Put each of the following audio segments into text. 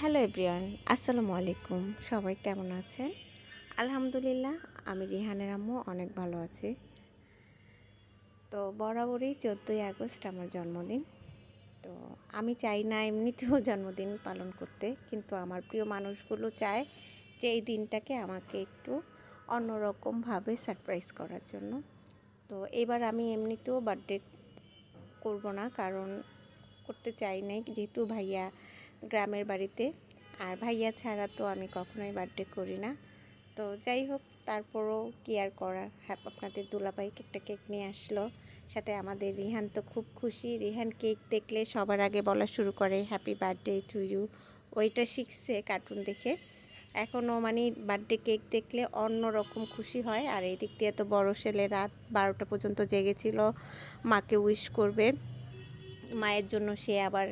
Hello everyone, আসসালামু আলাইকুম। সবাই কেমন আছেন? আলহামদুলিল্লাহ, আমি রিহানের আম্মু অনেক ভালো আছি। তো বরাবরই চোদ্দোই আগস্ট আমার জন্মদিন। তো আমি চাই না এমনিতেও জন্মদিন পালন করতে, কিন্তু আমার প্রিয় মানুষগুলো চায় যে এই দিনটাকে আমাকে একটু অন্যরকমভাবে সারপ্রাইজ করার জন্য। তো এবার আমি এমনিতেও বার্থডে করব না, কারণ করতে চাই নাই। যেহেতু ভাইয়া গ্রামের বাড়িতে। আর ভাইয়া ছাড়া তো আমি কখনোই বার্থডে করি না। তো যাই হোক, তারপরও কি আর করার? হ্যাঁ আপনাদের দুলাভাই একটা কেক নিয়ে আসলো। সাথে আমাদের রিহান তো খুব খুশি। রিহান কেক দেখলে সবার আগে বলা শুরু করে হ্যাপি বার্থডে টু ইউ ওইটা শিখছে কার্টুন দেখে। এখনও মানে বার্থডে কেক দেখলে অন্য রকম খুশি হয়। আর এই দিক দিয়ে তো বড়ো ছেলে রাত বারোটা পর্যন্ত জেগেছিল। মাকে উইশ করবে। মায়ের জন্য সে আবার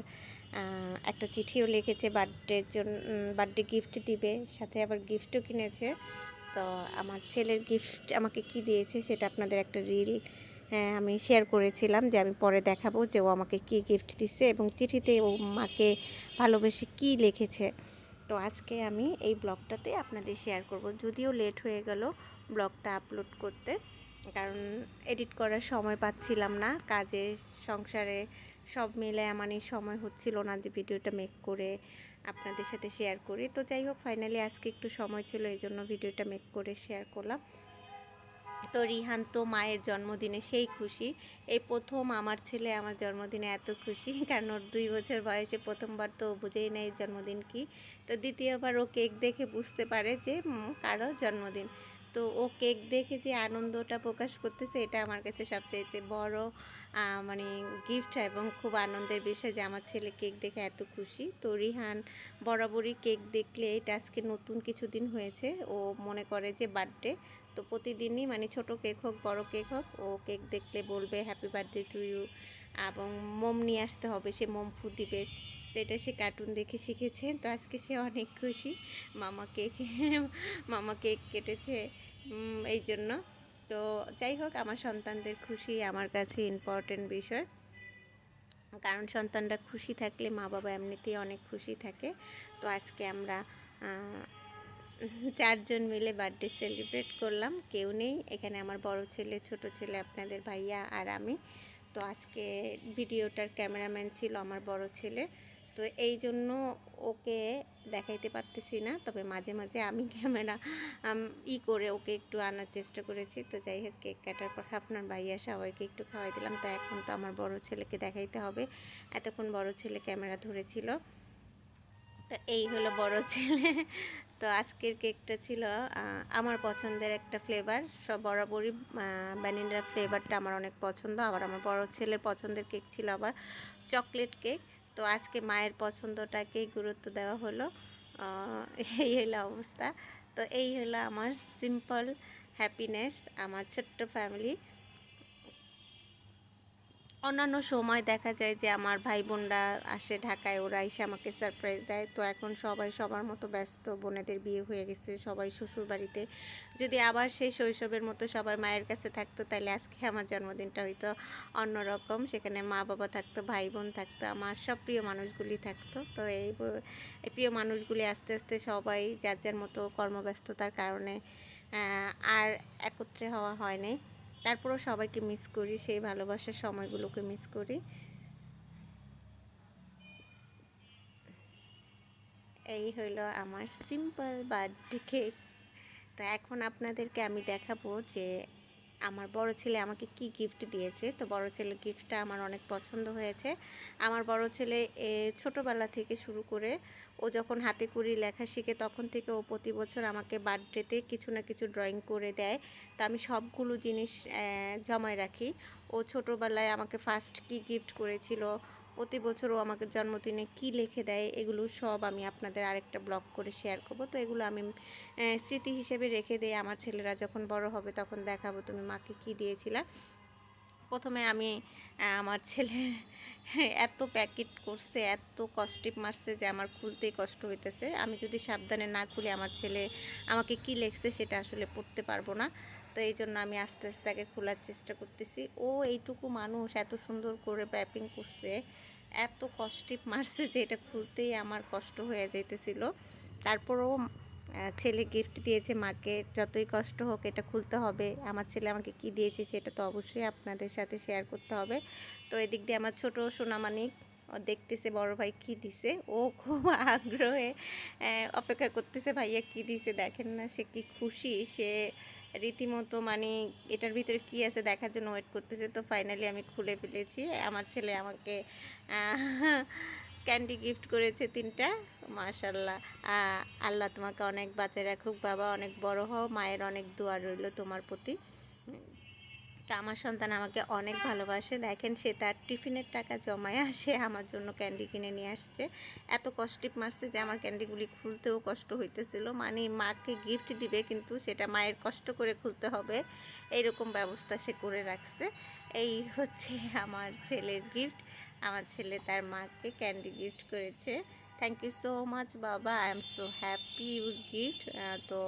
একটা চিঠিও লিখেছে বার্থডের জন্য বার্থডে গিফট দিবে, সাথে আবার গিফটও কিনেছে। তো আমার ছেলের গিফট আমাকে কি দিয়েছে সেটা আপনাদের একটা রিল আমি শেয়ার করেছিলাম যে আমি পরে দেখাবো যে ও আমাকে কি গিফট দিচ্ছে এবং চিঠিতে ও মাকে ভালোবেসে কি লিখেছে। তো আজকে আমি এই ব্লগটাতে আপনাদের শেয়ার করব। যদিও লেট হয়ে গেল ব্লগটা আপলোড করতে, কারণ এডিট করার সময় পাচ্ছিলাম না, কাজে, সংসারে সব মিলে আমারই সময় হচ্ছিল না যে ভিডিওটা মেক করে আপনাদের সাথে শেয়ার করি। তো যাই হোক ফাইনালি আজকে একটু সময় ছিল, এই জন্য ভিডিওটা মেক করে শেয়ার করলাম। তো রিহান তো মায়ের জন্মদিনে সেই খুশি। এই প্রথম আমার ছেলে আমার জন্মদিনে এত খুশি, কারণ ওর দুই বছর বয়সে প্রথমবার তো বুঝেই নেই জন্মদিন কি। তো দ্বিতীয়বার ও কেক দেখে বুঝতে পারে যে কারও জন্মদিন। তো ও কেক দেখে যে আনন্দটা প্রকাশ করতেছে, এটা আমার কাছে সবচাইতে বড় মানে গিফট এবং খুব আনন্দের বিষয় যে আমার ছেলে কেক দেখে এত খুশি। তো রিহান বরাবরই কেক দেখলে এটা আজকে নতুন কিছুদিন হয়েছে। ও মনে করে যে বার্থডে, তো প্রতিদিনই মানে ছোট কেক হোক, বড় কেক হোক, ও কেক দেখলে বলবে হ্যাপি বার্থডে টু ইউ এবং মোম নিয়ে আসতে হবে, সে মোম ফু দিবে। তো এটা সে কার্টুন দেখে শিখেছে। তো আজকে সে অনেক খুশি। মামা কেক মামা কেক কেটেছে। এই জন্য। তো যাই হোক, আমার সন্তানদের খুশি আমার কাছে ইম্পর্টেন্ট বিষয়। কারণ সন্তানরা খুশি থাকলে মা বাবা এমনিতেই অনেক খুশি থাকে। তো আজকে আমরা চারজন মিলে বার্থডে সেলিব্রেট করলাম। কেউ নেই। এখানে আমার বড় ছেলে, ছোট ছেলে, আপনাদের ভাইয়া আর আমি। তো আজকে ভিডিওটার ক্যামেরাম্যান ছিল আমার বড় ছেলে। তো এই জন্য ওকে দেখাইতে পারতেছি না, তবে মাঝে মাঝে আমি ক্যামেরা ই করে ওকে একটু আনার চেষ্টা করেছি। তো যাই হোক, কেক কাটার পর আপনার ভাইয়া সবাইকে একটু খাওয়াই দিলাম। তো এখন তো আমার বড় ছেলেকে দেখাইতে হবে। এতক্ষণ বড় ছেলে ক্যামেরা ধরেছিল। তো এই হলো বড় ছেলে। তো আজকের কেকটা ছিল আমার পছন্দের একটা ফ্লেভার সব বরাবরই ভ্যানিলা ফ্লেভারটা আমার অনেক পছন্দ। আবার আমার বড় ছেলের পছন্দের কেক ছিল আবার চকলেট কেক তো আজকে মায়ের পছন্দটাকেই গুরুত্ব দেওয়া হলো। এই হলো অবস্থা। তো এই হলো আমার সিম্পল হ্যাপিনেস আমার ছোট্ট ফ্যামিলি অন্যান্য সময় দেখা যায় যে আমার ভাই বোনরা আসে ঢাকায়, ওরা এসে আমাকে সারপ্রাইজ দেয়। তো এখন সবাই সবার মতো ব্যস্ত, বোনেদের বিয়ে হয়ে গেছে, সবাই শ্বশুর বাড়িতে যদি আবার সেই শৈশবের মতো সবাই মায়ের কাছে থাকতো তাহলে আজকে আমার জন্মদিনটা হয়তো অন্যরকম। সেখানে মা বাবা থাকতো ভাই বোন থাকতো, আমার সব প্রিয় মানুষগুলি থাকতো। তো এই প্রিয় মানুষগুলি আস্তে আস্তে সবাই যার যার মতো কর্মব্যস্ততার কারণে আর একত্রে হওয়া হয়নি তারপরেও সবাইকে মিস করি, সেই ভালোবাসার সময়গুলোকে মিস করি। এই হলো আমার সিম্পল বার্থডে কেক তো এখন আপনাদেরকে আমি দেখাবো যে আমার বড় ছেলে আমাকে কি গিফট দিয়েছে? তো বড় ছেলের গিফটটা আমার অনেক পছন্দ হয়েছে। আমার বড় ছেলে ছোটোবেলা থেকে শুরু করে ও যখন হাতে কুড়ি লেখা শিখে তখন থেকে ও প্রতি বছর আমাকে বার্থডেতে কিছু না কিছু ড্রয়িং করে দেয়। তা আমি সবগুলো জিনিস জমায় রাখি। ও ছোটোবেলায় আমাকে ফার্স্ট কি গিফট করেছিল? প্রতি বছরও আমাকে জন্মদিনে কি লিখে দেয়, এগুলো সব আমি আপনাদের আরেকটা ব্লগ করে শেয়ার করব। তো এগুলো আমি স্মৃতি হিসেবে রেখে দিই আমার ছেলেরা যখন বড় হবে তখন দেখাবো তুমি মাকে কি দিয়েছিলা। প্রথমে আমি আমার ছেলে এত প্যাকেট করছে, এত কস্টিপ মারছে যে আমার খুলতেই কষ্ট হইতেছে। আমি যদি সাবধানে না খুলে আমার ছেলে আমাকে কি লেখছে সেটা আসলে পড়তে পারব না। তো এই জন্য আমি আস্তে আস্তে তাকে খোলার চেষ্টা করতেছি। ও এইটুকু মানুষ এত সুন্দর করে র্যাপিং করছে, এত কষ্টে মারছে যে এটা খুলতেই আমার কষ্ট হয়ে যাইতেছিল। তারপরও ছেলে গিফট দিয়েছে মাকে, যতই কষ্ট হোক এটা খুলতে হবে। আমার ছেলে আমাকে কি দিয়েছে সেটা তো অবশ্যই আপনাদের সাথে শেয়ার করতে হবে। তো এদিক দিয়ে আমার ছোট সোনামানিক ও দেখতেছে বড় ভাই কি দিছে। ও খুব আগ্রহে অপেক্ষা করতেছে, ভাইয়া কি দিছে? দেখেন না সে কি খুশি, সে রীতিমতো মানে এটার ভিতরে কি আছে দেখার জন্য ওয়েট করতেছে, তো ফাইনালি আমি খুলে ফেলেছি। আমার ছেলে আমাকে ক্যান্ডি গিফট করেছে তিনটা। মাশাল্লাহ আল্লাহ তোমাকে অনেক বাঁচায় রাখুক। বাবা অনেক বড় হও, মায়ের অনেক দোয়া রইল তোমার প্রতি। তা আমার সন্তান আমাকে অনেক ভালোবাসে। দেখেন সে তার টিফিনের টাকা জমায় আসে আমার জন্য ক্যান্ডি কিনে নিয়ে আসছে। এত কষ্টে মারছে যে আমার ক্যান্ডিগুলি খুলতেও কষ্ট হইতেছিল। মানে মাকে গিফট দিবে কিন্তু সেটা মায়ের কষ্ট করে খুলতে হবে। এইরকম ব্যবস্থা সে করে রাখছে। এই হচ্ছে আমার ছেলের গিফট আমার ছেলে তার মাকে ক্যান্ডি গিফট করেছে। থ্যাংক ইউ সো মাচ বাবা। I am so happy gift তো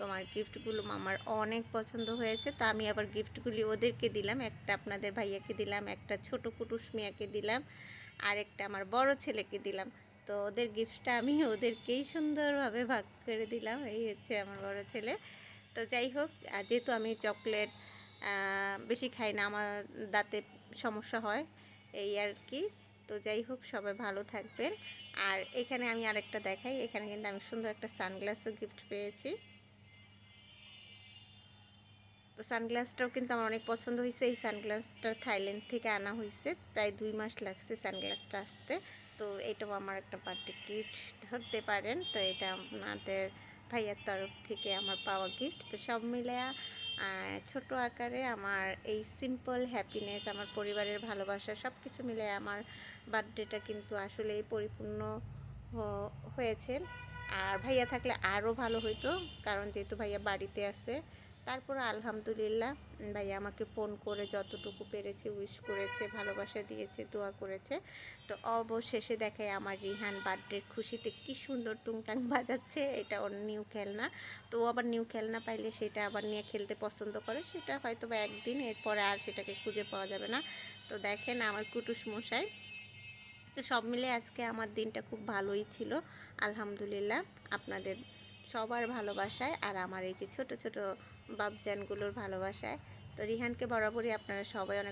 তোমার গিফটগুলো আমার অনেক পছন্দ হয়েছে, তো আমি আবার গিফটগুলি ওদেরকে দিলাম, একটা আপনাদের ভাইয়াকে দিলাম, একটা ছোট কুটুস মিয়াকে দিলাম, আর একটা আমার বড় ছেলেকে দিলাম। তো ওদের গিফটটা আমি ওদেরকেই সুন্দরভাবে ভাগ করে দিলাম, এই হচ্ছে আমার বড় ছেলে। তো যাই হোক যেহেতু আমি চকলেট বেশি খাই না, আমার দাঁতে সমস্যা হয়, এই আর কি। তো যাই হোক, সবাই ভালো থাকবেন। আর এখানে আমি আরেকটা দেখাই, এখানে কিন্তু আমি সুন্দর একটা সানগ্লাসও গিফট পেয়েছি। তো সানগ্লাসটাও কিন্তু আমার অনেক পছন্দ হয়েছে। এই সানগ্লাসটা থাইল্যান্ড থেকে আনা হয়েছে। প্রায় দুই মাস লাগছে সানগ্লাসটা আসতে। তো এটাও আমার একটা বার্থডে গিফট ধরতে পারেন। তো এটা আপনাদের ভাইয়ার তরফ থেকে আমার পাওয়া গিফট। তো সব মিলে ছোট আকারে আমার এই সিম্পল হ্যাপিনেস আমার পরিবারের ভালোবাসা সব কিছু মিলে আমার বার্থডেটা কিন্তু আসলেই পরিপূর্ণ হয়েছে। আর ভাইয়া থাকলে আরও ভালো হতো কারণ যেহেতু ভাইয়া বাড়িতে আছে তারপর আলহামদুলিল্লাহ ভাইয়া আমাকে ফোন করে যতটুকু পেরেছে উইশ করেছে, ভালোবাসা দিয়েছে, দোয়া করেছে। তো অবশেষে দেখে আমার রিহান বার্থডের খুশিতে কি সুন্দর টুংটাং বাজাচ্ছে, এটা ওর নিউ খেলনা। তো ও আবার নিউ খেলনা পাইলে সেটা আবার নিয়ে খেলতে পছন্দ করে, সেটা হয়তো বা একদিন, এরপরে আর সেটাকে খুঁজে পাওয়া যাবে না। তো দেখেন আমার কুটুস মশাই। তো সব মিলে আজকে আমার দিনটা খুব ভালোই ছিল, আলহামদুলিল্লাহ। আপনাদের সবার ভালোবাসায় আর আমার এই যে ছোট ছোট বাবজানগুলোর ভালোবাসায়। তো রিহানকে বরাবরই আপনারা সবাই অনেক